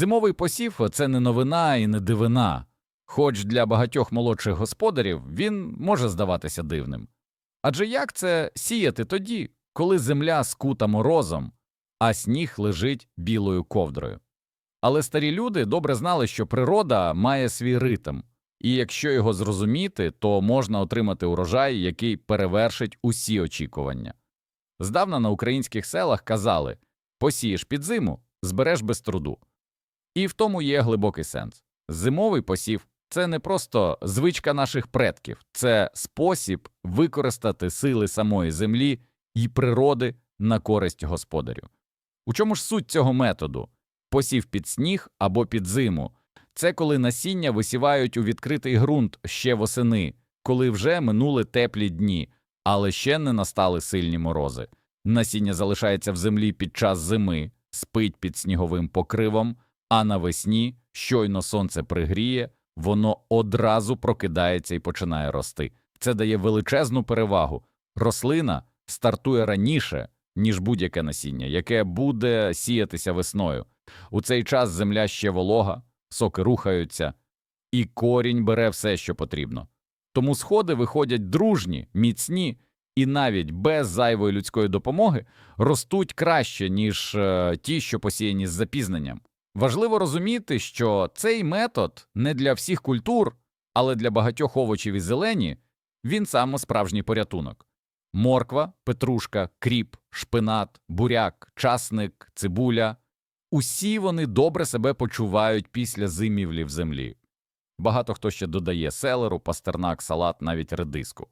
Зимовий посів це не новина і не дивина, хоч для багатьох молодших господарів він може здаватися дивним. Адже як це сіяти тоді, коли земля скута морозом, а сніг лежить білою ковдрою? Але старі люди добре знали, що природа має свій ритм, і якщо його зрозуміти, то можна отримати урожай, який перевершить усі очікування. Здавна на українських селах казали посієш під зиму, збереш без труду. І в тому є глибокий сенс. Зимовий посів це не просто звичка наших предків, це спосіб використати сили самої землі і природи на користь господарю. У чому ж суть цього методу? Посів під сніг або під зиму це коли насіння висівають у відкритий ґрунт ще восени, коли вже минули теплі дні, але ще не настали сильні морози. Насіння залишається в землі під час зими, спить під сніговим покривом, а навесні, щойно сонце пригріє, воно одразу прокидається і починає рости. Це дає величезну перевагу. Рослина стартує раніше, ніж будь-яке насіння, яке буде сіятися весною. У цей час земля ще волога, соки рухаються, і корінь бере все, що потрібно. Тому сходи виходять дружні, міцні і навіть без зайвої людської допомоги ростуть краще, ніж е, ті, що посіяні з запізненням. Важливо розуміти, що цей метод не для всіх культур, але для багатьох овочів і зелені він саме справжній порятунок. Морква, петрушка, кріп, шпинат, буряк, часник, цибуля усі вони добре себе почувають після зимівлі в землі. Багато хто ще додає селеру, пастернак, салат, навіть редиску.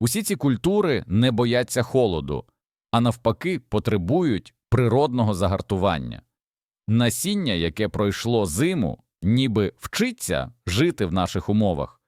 Усі ці культури не бояться холоду, а навпаки потребують природного загартування. Насіння, яке пройшло зиму, ніби вчиться жити в наших умовах.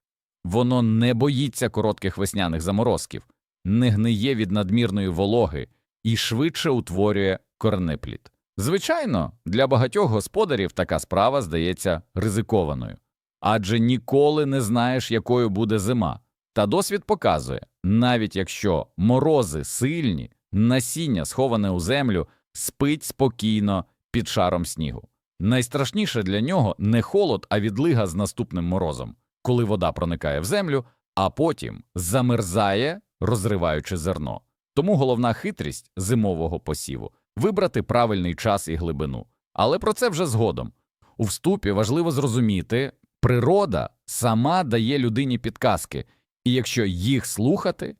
Воно не боїться коротких весняних заморозків, не гниє від надмірної вологи і швидше утворює корнеплід. Звичайно, для багатьох господарів така справа здається ризикованою, адже ніколи не знаєш, якою буде зима. Та досвід показує, навіть якщо морози сильні, насіння, сховане у землю, спить спокійно під шаром снігу. Найстрашніше для нього не холод, а відлига з наступним морозом, коли вода проникає в землю, а потім замерзає, розриваючи зерно. Тому головна хитрість зимового посіву вибрати правильний час і глибину. Але про це вже згодом. У вступі важливо зрозуміти, природа сама дає людині підказки, і якщо їх слухати,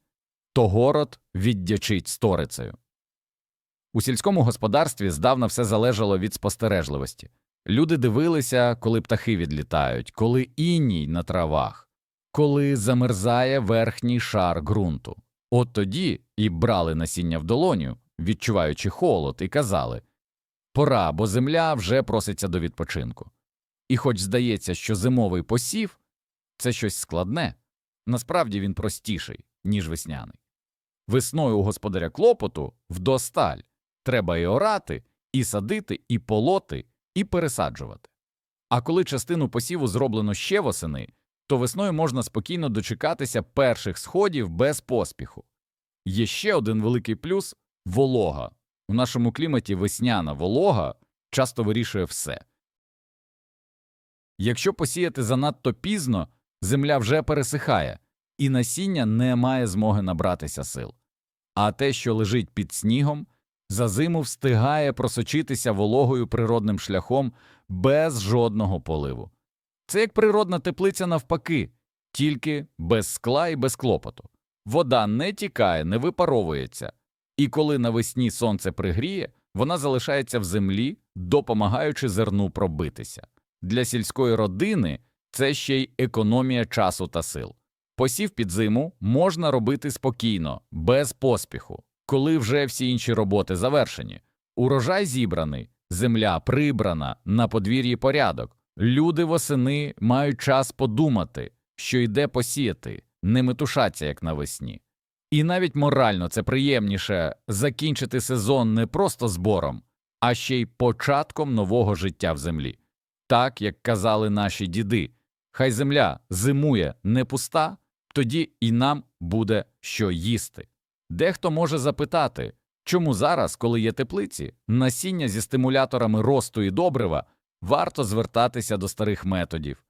то город віддячить сторицею. У сільському господарстві здавна все залежало від спостережливості. Люди дивилися, коли птахи відлітають, коли іній на травах, коли замерзає верхній шар ґрунту. От тоді і брали насіння в долоню, відчуваючи холод, і казали Пора, бо земля вже проситься до відпочинку. І хоч здається, що зимовий посів це щось складне, насправді він простіший, ніж весняний. Весною у господаря клопоту вдосталь треба і орати, і садити, і полоти, і пересаджувати. А коли частину посіву зроблено ще восени, то весною можна спокійно дочекатися перших сходів без поспіху. Є ще один великий плюс волога. У нашому кліматі весняна волога часто вирішує все. Якщо посіяти занадто пізно, земля вже пересихає, і насіння не має змоги набратися сил. А те, що лежить під снігом, за зиму встигає просочитися вологою природним шляхом без жодного поливу. Це як природна теплиця навпаки, тільки без скла і без клопоту. Вода не тікає, не випаровується, і коли навесні сонце пригріє, вона залишається в землі, допомагаючи зерну пробитися. Для сільської родини це ще й економія часу та сил. Посів під зиму можна робити спокійно, без поспіху, коли вже всі інші роботи завершені. Урожай зібраний, земля прибрана, на подвір'ї порядок. Люди восени мають час подумати, що йде посіяти, не метушаться, як навесні. І навіть морально це приємніше закінчити сезон не просто збором, а ще й початком нового життя в землі. Так як казали наші діди, хай земля зимує не пуста, тоді і нам буде що їсти. Дехто може запитати, Чому зараз, коли є теплиці, насіння зі стимуляторами росту і добрива, варто звертатися до старих методів?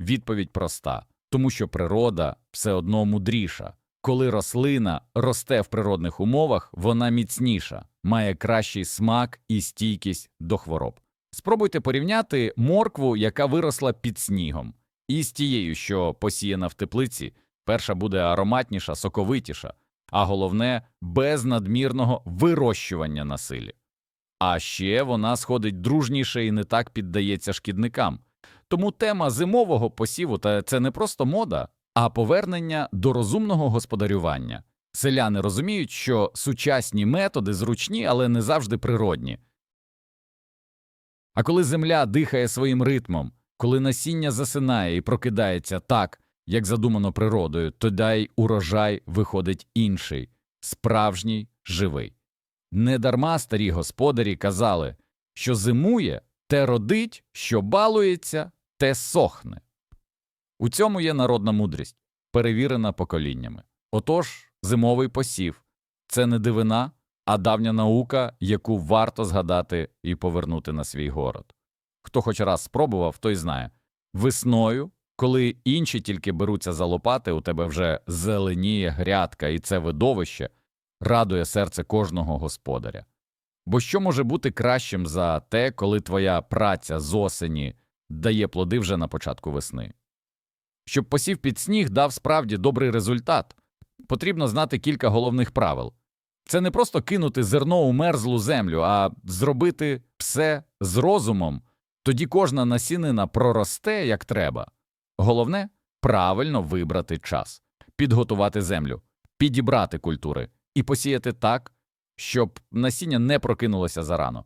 Відповідь проста тому що природа все одно мудріша. Коли рослина росте в природних умовах, вона міцніша, має кращий смак і стійкість до хвороб. Спробуйте порівняти моркву, яка виросла під снігом, і з тією, що посіяна в теплиці, перша буде ароматніша, соковитіша, а головне без надмірного вирощування на силі. А ще вона сходить дружніше і не так піддається шкідникам. Тому тема зимового посіву це не просто мода, а повернення до розумного господарювання. Селяни розуміють, що сучасні методи зручні, але не завжди природні. А коли земля дихає своїм ритмом, коли насіння засинає і прокидається так, як задумано природою, тоді й урожай виходить інший, справжній, живий. Недарма старі господарі казали, що зимує, те родить, що балується, те сохне. У цьому є народна мудрість, перевірена поколіннями. Отож, зимовий посів це не дивина, а давня наука, яку варто згадати і повернути на свій город. Хто хоч раз спробував, той знає весною, коли інші тільки беруться за лопати, у тебе вже зеленіє грядка, і це видовище радує серце кожного господаря. Бо що може бути кращим за те, коли твоя праця з осені дає плоди вже на початку весни? Щоб посів під сніг дав справді добрий результат, потрібно знати кілька головних правил. Це не просто кинути зерно у мерзлу землю, а зробити все з розумом, тоді кожна насінина проросте як треба. Головне правильно вибрати час, підготувати землю, підібрати культури і посіяти так, щоб насіння не прокинулося зарано.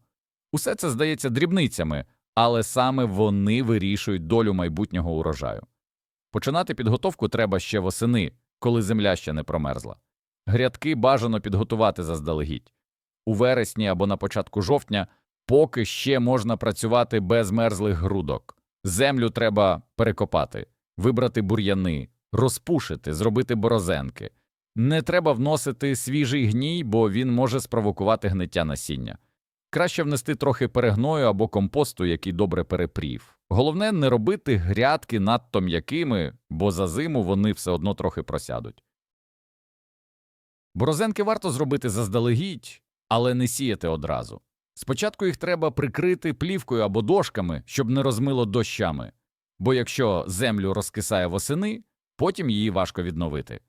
Усе це здається дрібницями, але саме вони вирішують долю майбутнього урожаю. Починати підготовку треба ще восени, коли земля ще не промерзла. Грядки бажано підготувати заздалегідь. У вересні або на початку жовтня поки ще можна працювати без мерзлих грудок. Землю треба перекопати, вибрати бур'яни, розпушити, зробити борозенки. Не треба вносити свіжий гній, бо він може спровокувати гниття насіння. Краще внести трохи перегною або компосту, який добре перепрів. Головне не робити грядки надто м'якими, бо за зиму вони все одно трохи просядуть. Борозенки варто зробити заздалегідь, але не сіяти одразу. Спочатку їх треба прикрити плівкою або дошками, щоб не розмило дощами, бо якщо землю розкисає восени, потім її важко відновити.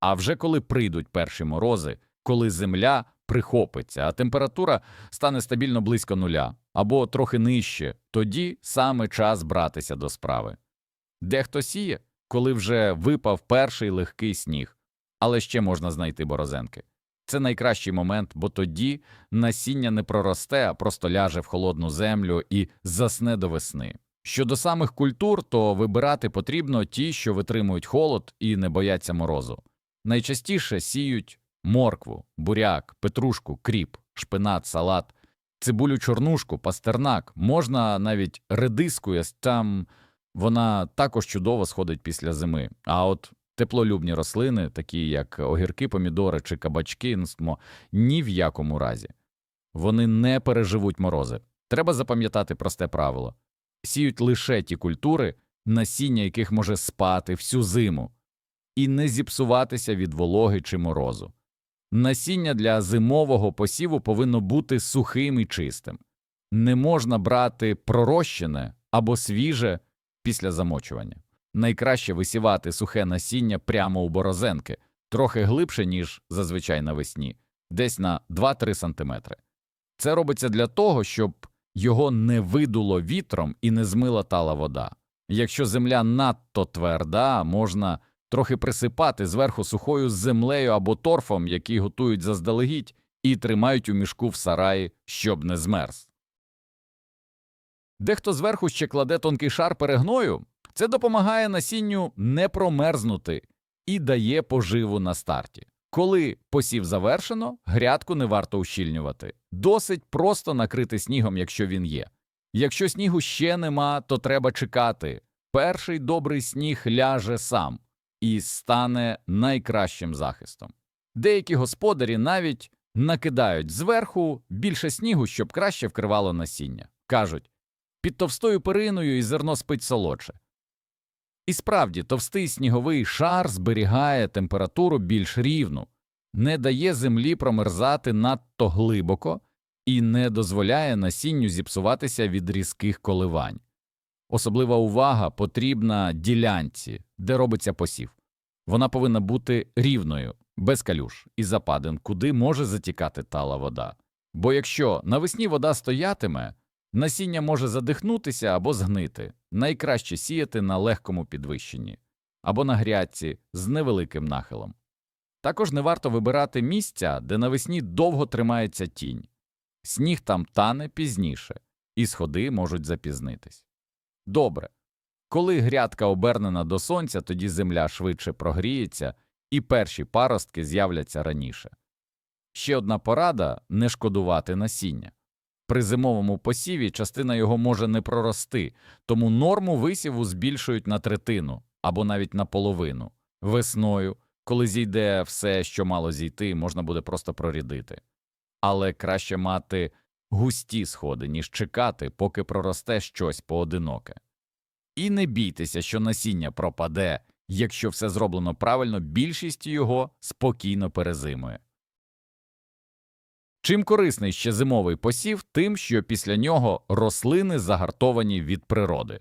А вже коли прийдуть перші морози, коли земля прихопиться, а температура стане стабільно близько нуля або трохи нижче, тоді саме час братися до справи. Дехто сіє, коли вже випав перший легкий сніг, але ще можна знайти борозенки. Це найкращий момент, бо тоді насіння не проросте, а просто ляже в холодну землю і засне до весни. Щодо самих культур, то вибирати потрібно ті, що витримують холод і не бояться морозу. Найчастіше сіють моркву, буряк, петрушку, кріп, шпинат, салат, цибулю чорнушку, пастернак, можна навіть редиску, там вона також чудово сходить після зими. А от теплолюбні рослини, такі як огірки, помідори чи кабачки, ні в якому разі. Вони не переживуть морози. Треба запам'ятати просте правило сіють лише ті культури, насіння яких може спати всю зиму, і не зіпсуватися від вологи чи морозу. Насіння для зимового посіву повинно бути сухим і чистим. Не можна брати пророщене або свіже після замочування. Найкраще висівати сухе насіння прямо у борозенки, трохи глибше, ніж зазвичай навесні, десь на 2-3 см. Це робиться для того, щоб його не видуло вітром і не змила тала вода. Якщо земля надто тверда, можна трохи присипати зверху сухою землею або торфом, який готують заздалегідь, і тримають у мішку в сараї, щоб не змерз. Дехто зверху ще кладе тонкий шар перегною, це допомагає насінню не промерзнути і дає поживу на старті. Коли посів завершено, грядку не варто ущільнювати. Досить просто накрити снігом, якщо він є. Якщо снігу ще нема, то треба чекати. Перший добрий сніг ляже сам і стане найкращим захистом. Деякі господарі навіть накидають зверху більше снігу, щоб краще вкривало насіння. Кажуть, під товстою периною і зерно спить солодше. І справді, товстий сніговий шар зберігає температуру більш рівну, не дає землі промерзати надто глибоко і не дозволяє насінню зіпсуватися від різких коливань. Особлива увага потрібна ділянці, де робиться посів. Вона повинна бути рівною, без калюш і западин, куди може затікати тала вода. Бо якщо навесні вода стоятиме, насіння може задихнутися або згнити, найкраще сіяти на легкому підвищенні або на грядці з невеликим нахилом. Також не варто вибирати місця, де навесні довго тримається тінь. Сніг там тане пізніше, і сходи можуть запізнитись. Добре. Коли грядка обернена до сонця, тоді земля швидше прогріється, і перші паростки з'являться раніше. Ще одна порада не шкодувати насіння. При зимовому посіві частина його може не прорости, тому норму висіву збільшують на третину або навіть на половину. Весною, коли зійде все, що мало зійти, можна буде просто прорідити. Але краще мати густі сходи, ніж чекати, поки проросте щось поодиноке. І не бійтеся, що насіння пропаде, якщо все зроблено правильно, більшість його спокійно перезимує. Чим корисний ще зимовий посів, тим, що після нього рослини загартовані від природи.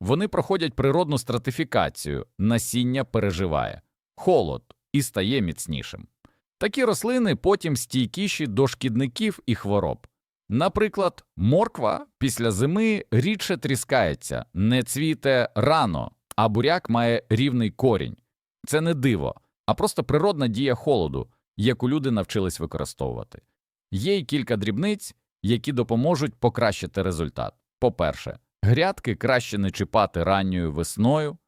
Вони проходять природну стратифікацію, насіння переживає, холод і стає міцнішим. Такі рослини потім стійкіші до шкідників і хвороб. Наприклад, морква після зими рідше тріскається, не цвіте рано, а буряк має рівний корінь. Це не диво, а просто природна дія холоду, яку люди навчились використовувати. Є й кілька дрібниць, які допоможуть покращити результат. По-перше, грядки краще не чіпати ранньою весною,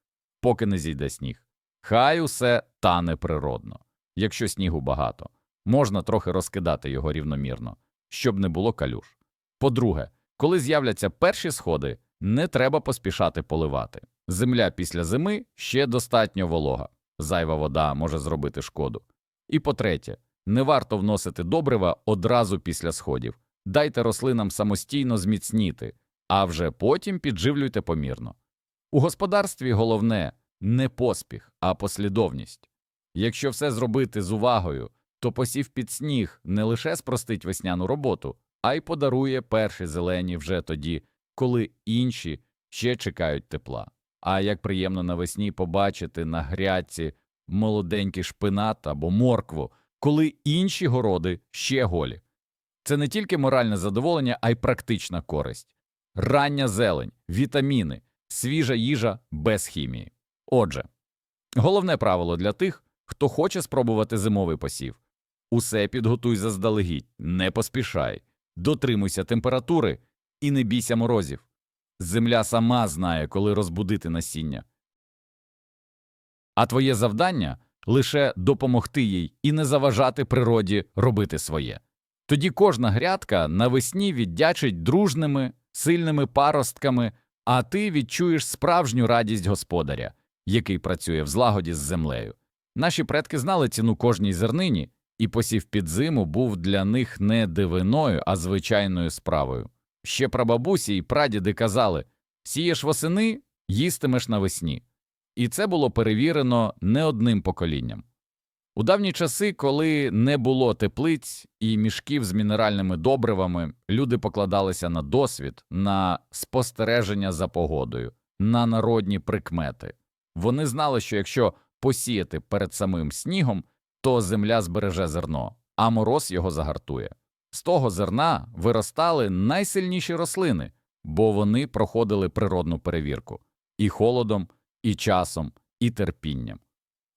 поки не зійде сніг. Хай усе тане природно. Якщо снігу багато, можна трохи розкидати його рівномірно, щоб не було калюш. По-друге, коли з'являться перші сходи, не треба поспішати поливати. Земля після зими ще достатньо волога, зайва вода може зробити шкоду. І по-третє, не варто вносити добрива одразу після сходів. Дайте рослинам самостійно зміцніти, а вже потім підживлюйте помірно. У господарстві головне не поспіх, а послідовність. Якщо все зробити з увагою, то посів під сніг не лише спростить весняну роботу, а й подарує перші зелені вже тоді, коли інші ще чекають тепла. А як приємно навесні побачити на грядці молоденький шпинат або моркву, коли інші городи ще голі. Це не тільки моральне задоволення, а й практична користь. Рання зелень, вітаміни, свіжа їжа без хімії. Отже, головне правило для тих, хто хоче спробувати зимовий посів. Усе підготуй заздалегідь, не поспішай, дотримуйся температури і не бійся морозів. Земля сама знає, коли розбудити насіння. А твоє завдання лише допомогти їй і не заважати природі робити своє. Тоді кожна грядка навесні віддячить дружними, сильними паростками, а ти відчуєш справжню радість господаря, який працює в злагоді з землею. Наші предки знали ціну кожній зернині, і посів під зиму був для них не дивиною, а звичайною справою. Ще прабабусі і прадіди казали сієш восени, їстимеш навесні. І це було перевірено не одним поколінням. У давні часи, коли не було теплиць і мішків з мінеральними добривами, люди покладалися на досвід, на спостереження за погодою, на народні прикмети. Вони знали, що якщо посіяти перед самим снігом, то земля збереже зерно, а мороз його загартує. З того зерна виростали найсильніші рослини, бо вони проходили природну перевірку і холодом, і часом, і терпінням.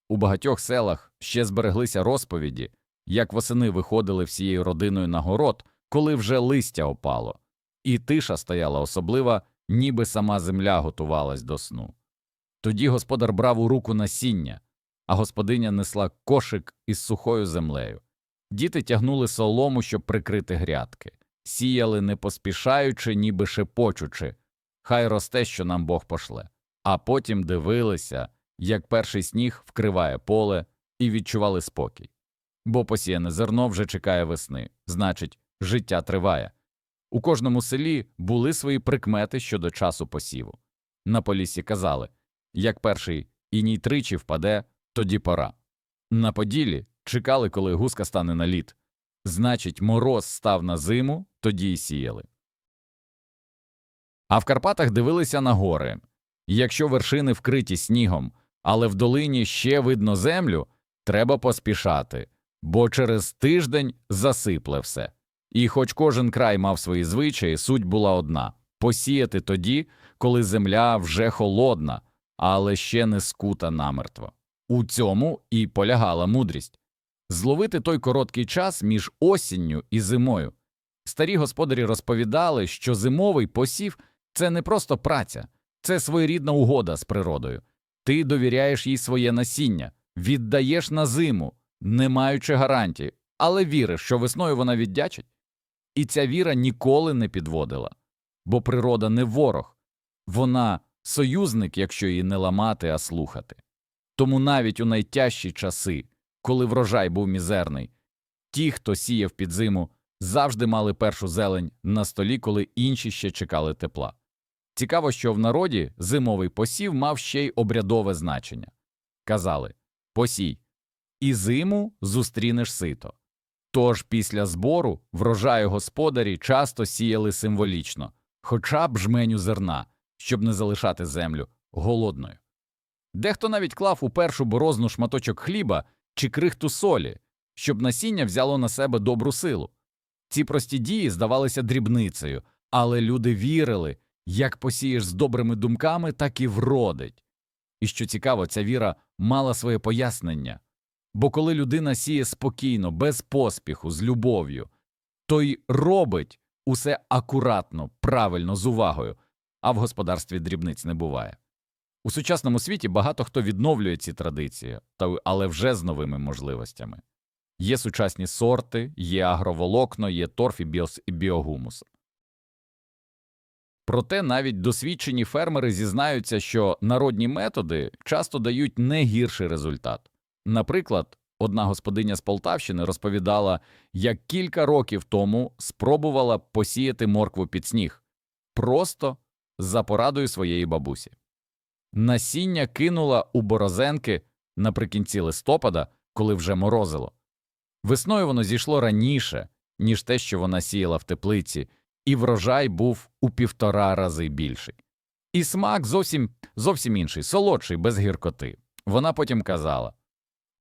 У багатьох селах ще збереглися розповіді, як восени виходили всією родиною на город, коли вже листя опало, і тиша стояла особлива, ніби сама земля готувалась до сну. Тоді господар брав у руку насіння, а господиня несла кошик із сухою землею. Діти тягнули солому, щоб прикрити грядки, сіяли не поспішаючи, ніби шепочучи, хай росте, що нам Бог пошле, а потім дивилися, як перший сніг вкриває поле, і відчували спокій. бо посіяне зерно вже чекає весни, значить, життя триває. У кожному селі були свої прикмети щодо часу посіву. На полісі казали як перший іній тричі впаде, тоді пора. На Поділі чекали, коли гуска стане на лід. Значить, мороз став на зиму, тоді й сіяли. А в Карпатах дивилися на гори. Якщо вершини вкриті снігом, але в долині ще видно землю, треба поспішати, бо через тиждень засипле все. І хоч кожен край мав свої звичаї, суть була одна посіяти тоді, коли земля вже холодна, але ще не скута намертво. У цьому і полягала мудрість зловити той короткий час між осінню і зимою. Старі господарі розповідали, що зимовий посів це не просто праця, це своєрідна угода з природою. Ти довіряєш їй своє насіння, віддаєш на зиму, не маючи гарантії, але віриш, що весною вона віддячить. І ця віра ніколи не підводила, бо природа не ворог, вона союзник, якщо її не ламати, а слухати. Тому навіть у найтяжчі часи, коли врожай був мізерний, ті, хто сіяв під зиму, завжди мали першу зелень на столі, коли інші ще чекали тепла. Цікаво, що в народі зимовий посів мав ще й обрядове значення. Казали посій, і зиму зустрінеш сито. Тож після збору врожаю господарі часто сіяли символічно, хоча б жменю зерна, щоб не залишати землю голодною. Дехто навіть клав у першу борозну шматочок хліба чи крихту солі, щоб насіння взяло на себе добру силу. Ці прості дії здавалися дрібницею, але люди вірили, як посієш з добрими думками, так і вродить. І що цікаво, ця віра мала своє пояснення. Бо коли людина сіє спокійно, без поспіху, з любов'ю, то й робить усе акуратно, правильно, з увагою, а в господарстві дрібниць не буває. У сучасному світі багато хто відновлює ці традиції, але вже з новими можливостями. Є сучасні сорти, є агроволокно, є торф і біогумус. Проте навіть досвідчені фермери зізнаються, що народні методи часто дають не гірший результат. Наприклад, одна господиня з Полтавщини розповідала, як кілька років тому спробувала посіяти моркву під сніг просто за порадою своєї бабусі. Насіння кинула у борозенки наприкінці листопада, коли вже морозило. Весною воно зійшло раніше, ніж те, що вона сіяла в теплиці, і врожай був у півтора рази більший. І смак зовсім зовсім інший, солодший, без гіркоти. Вона потім казала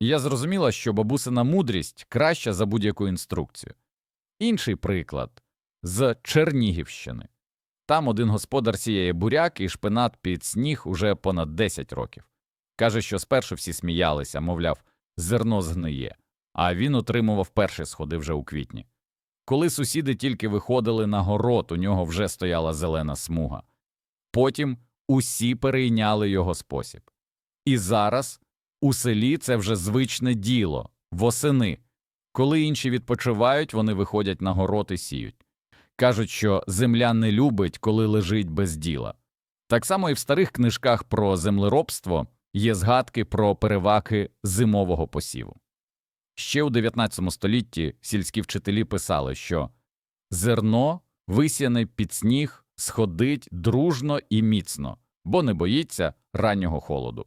Я зрозуміла, що бабусина мудрість краща за будь-яку інструкцію. Інший приклад з Чернігівщини. Там один господар сіяє буряк і шпинат під сніг уже понад 10 років. Каже, що спершу всі сміялися, мовляв, зерно згниє, а він отримував перші сходи вже у квітні. Коли сусіди тільки виходили на город, у нього вже стояла зелена смуга. Потім усі перейняли його спосіб. І зараз у селі це вже звичне діло восени. Коли інші відпочивають, вони виходять на город і сіють. Кажуть, що земля не любить, коли лежить без діла. Так само і в старих книжках про землеробство є згадки про переваги зимового посіву. Ще у 19 столітті сільські вчителі писали, що зерно, висяне під сніг, сходить дружно і міцно, бо не боїться раннього холоду.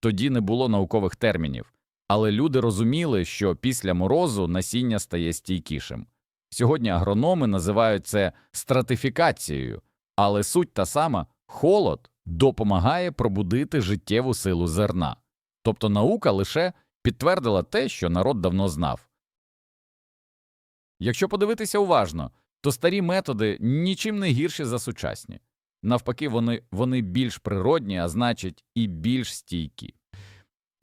Тоді не було наукових термінів, але люди розуміли, що після морозу насіння стає стійкішим. Сьогодні агрономи називають це стратифікацією, але суть та сама холод допомагає пробудити життєву силу зерна. Тобто наука лише підтвердила те, що народ давно знав. Якщо подивитися уважно, то старі методи нічим не гірші за сучасні. Навпаки, вони, вони більш природні, а значить, і більш стійкі.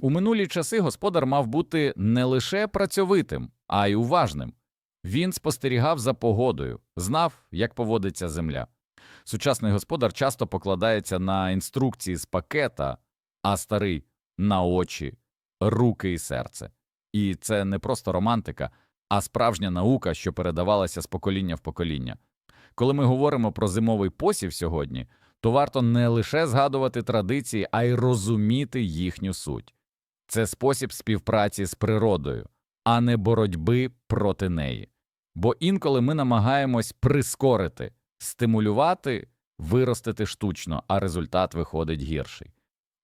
У минулі часи господар мав бути не лише працьовитим, а й уважним. Він спостерігав за погодою, знав, як поводиться земля. Сучасний господар часто покладається на інструкції з пакета, а старий на очі, руки і серце. І це не просто романтика, а справжня наука, що передавалася з покоління в покоління. Коли ми говоримо про зимовий посів сьогодні, то варто не лише згадувати традиції, а й розуміти їхню суть. Це спосіб співпраці з природою, а не боротьби проти неї. Бо інколи ми намагаємось прискорити, стимулювати, виростити штучно, а результат виходить гірший.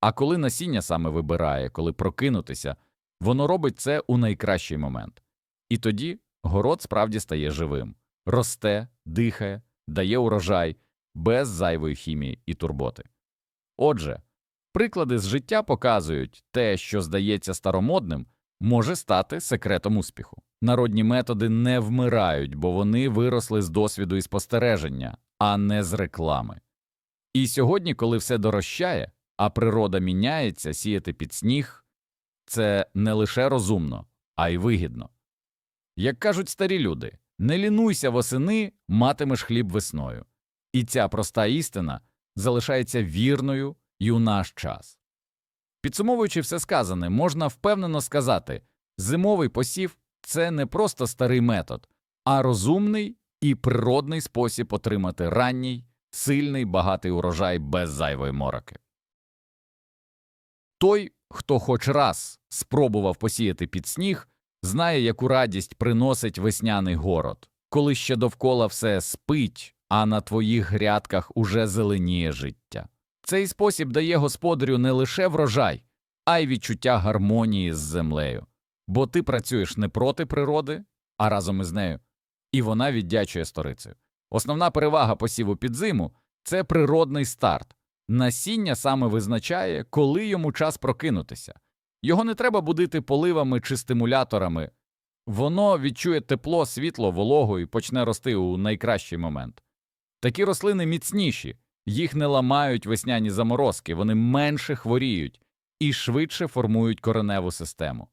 А коли насіння саме вибирає, коли прокинутися, воно робить це у найкращий момент. І тоді город справді стає живим, росте, дихає, дає урожай без зайвої хімії і турботи. Отже, приклади з життя показують те, що здається старомодним, може стати секретом успіху. Народні методи не вмирають, бо вони виросли з досвіду і спостереження, а не з реклами. І сьогодні, коли все дорожчає, а природа міняється, сіяти під сніг це не лише розумно, а й вигідно. Як кажуть старі люди, не лінуйся восени, матимеш хліб весною. І ця проста істина залишається вірною і у наш час. Підсумовуючи все сказане, можна впевнено сказати, зимовий посів це не просто старий метод, а розумний і природний спосіб отримати ранній, сильний, багатий урожай без зайвої мороки. Той, хто хоч раз спробував посіяти під сніг, знає, яку радість приносить весняний город, коли ще довкола все спить, а на твоїх грядках уже зеленіє життя. Цей спосіб дає господарю не лише врожай, а й відчуття гармонії з землею, бо ти працюєш не проти природи, а разом із нею, і вона віддячує сторицею. Основна перевага посіву під зиму це природний старт. Насіння саме визначає, коли йому час прокинутися. Його не треба будити поливами чи стимуляторами, воно відчує тепло, світло, вологу і почне рости у найкращий момент. Такі рослини міцніші, їх не ламають весняні заморозки, вони менше хворіють і швидше формують кореневу систему.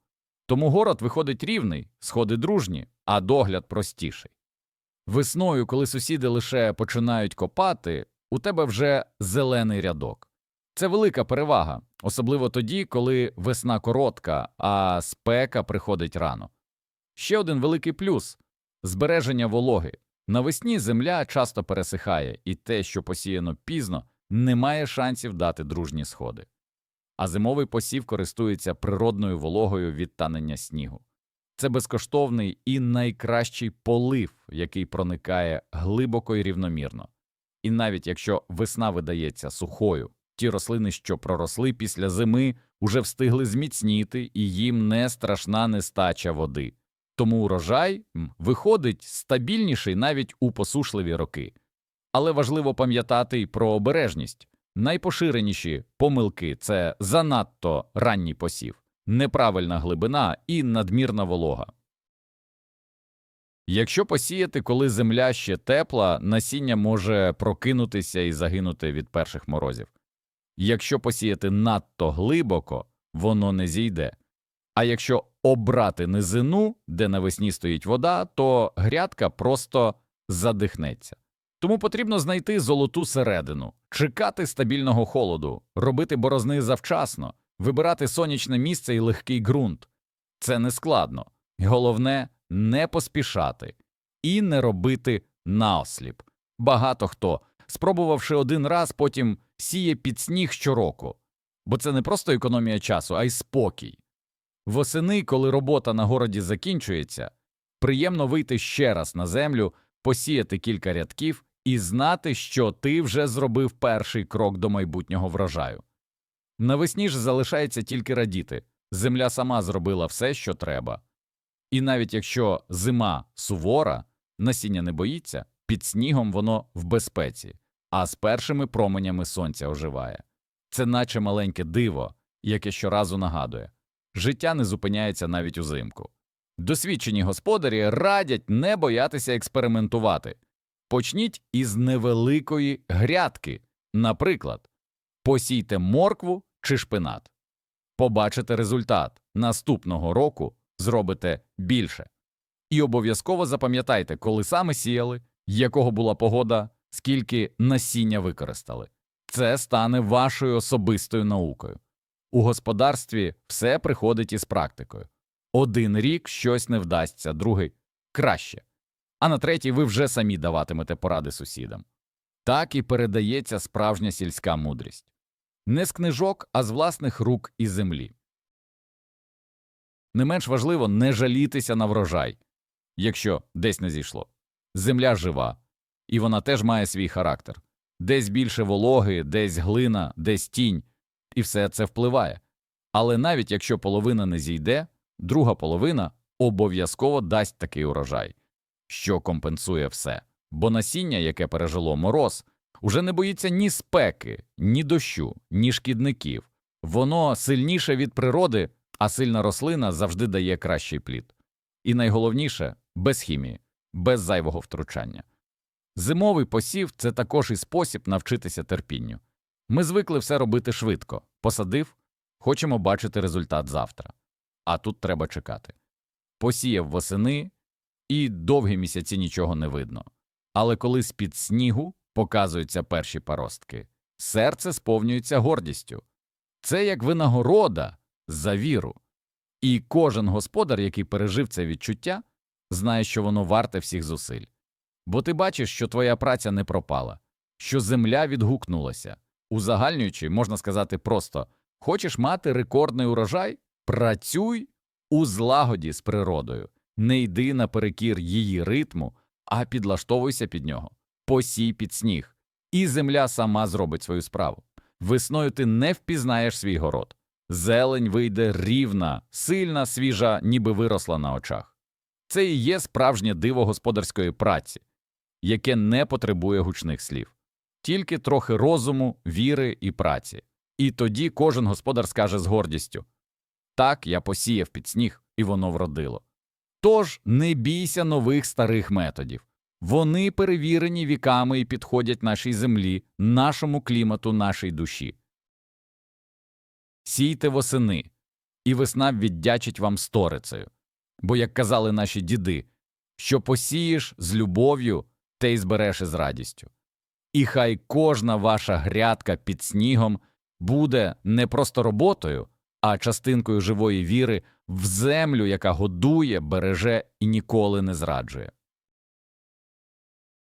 Тому город виходить рівний, сходи дружні, а догляд простіший. Весною, коли сусіди лише починають копати, у тебе вже зелений рядок. Це велика перевага, особливо тоді, коли весна коротка, а спека приходить рано. Ще один великий плюс збереження вологи. Навесні земля часто пересихає, і те, що посіяно пізно, не має шансів дати дружні сходи. А зимовий посів користується природною вологою від танення снігу. Це безкоштовний і найкращий полив, який проникає глибоко і рівномірно. І навіть якщо весна видається сухою, ті рослини, що проросли після зими, уже встигли зміцніти, і їм не страшна нестача води. Тому урожай виходить стабільніший навіть у посушливі роки. Але важливо пам'ятати й про обережність. Найпоширеніші помилки це занадто ранній посів, неправильна глибина і надмірна волога. Якщо посіяти, коли земля ще тепла, насіння може прокинутися і загинути від перших морозів. Якщо посіяти надто глибоко, воно не зійде. А якщо обрати низину, де навесні стоїть вода, то грядка просто задихнеться. Тому потрібно знайти золоту середину, чекати стабільного холоду, робити борозни завчасно, вибирати сонячне місце і легкий ґрунт. Це не складно. Головне не поспішати і не робити наосліп. Багато хто, спробувавши один раз, потім сіє під сніг щороку, бо це не просто економія часу, а й спокій. Восени, коли робота на городі закінчується, приємно вийти ще раз на землю, посіяти кілька рядків і знати, що ти вже зробив перший крок до майбутнього врожаю. Навесні ж залишається тільки радіти земля сама зробила все, що треба. І навіть якщо зима сувора, насіння не боїться, під снігом воно в безпеці, а з першими променями сонця оживає. Це наче маленьке диво, яке щоразу нагадує життя не зупиняється навіть узимку. Досвідчені господарі радять не боятися експериментувати. Почніть із невеликої грядки, наприклад, посійте моркву чи шпинат. Побачите результат наступного року зробите більше. І обов'язково запам'ятайте, коли саме сіяли, якого була погода, скільки насіння використали. Це стане вашою особистою наукою. У господарстві все приходить із практикою. Один рік щось не вдасться, другий краще. А на третій ви вже самі даватимете поради сусідам. Так і передається справжня сільська мудрість. Не з книжок, а з власних рук і землі. Не менш важливо не жалітися на врожай, якщо десь не зійшло. Земля жива, і вона теж має свій характер. Десь більше вологи, десь глина, десь тінь, і все це впливає. Але навіть якщо половина не зійде, друга половина обов'язково дасть такий урожай, що компенсує все. Бо насіння, яке пережило мороз, уже не боїться ні спеки, ні дощу, ні шкідників. Воно сильніше від природи, а сильна рослина завжди дає кращий плід. І найголовніше без хімії, без зайвого втручання. Зимовий посів це також і спосіб навчитися терпінню. Ми звикли все робити швидко, посадив, хочемо бачити результат завтра. А тут треба чекати. Посіяв восени, і довгі місяці нічого не видно. Але коли з-під снігу показуються перші паростки, серце сповнюється гордістю. Це як винагорода за віру. І кожен господар, який пережив це відчуття, знає, що воно варте всіх зусиль. Бо ти бачиш, що твоя праця не пропала, що земля відгукнулася. Узагальнюючи, можна сказати просто хочеш мати рекордний урожай? Працюй у злагоді з природою, не йди наперекір її ритму, а підлаштовуйся під нього, посій під сніг, і земля сама зробить свою справу. Весною ти не впізнаєш свій город. Зелень вийде рівна, сильна, свіжа, ніби виросла на очах. Це і є справжнє диво господарської праці, яке не потребує гучних слів, тільки трохи розуму, віри і праці. І тоді кожен господар скаже з гордістю так, я посіяв під сніг, і воно вродило. Тож не бійся нових старих методів. Вони перевірені віками і підходять нашій землі, нашому клімату, нашій душі. Сійте восени, і весна віддячить вам сторицею. Бо, як казали наші діди, що посієш з любов'ю, те й збереш із радістю. І хай кожна ваша грядка під снігом буде не просто роботою, а частинкою живої віри в землю, яка годує, береже і ніколи не зраджує.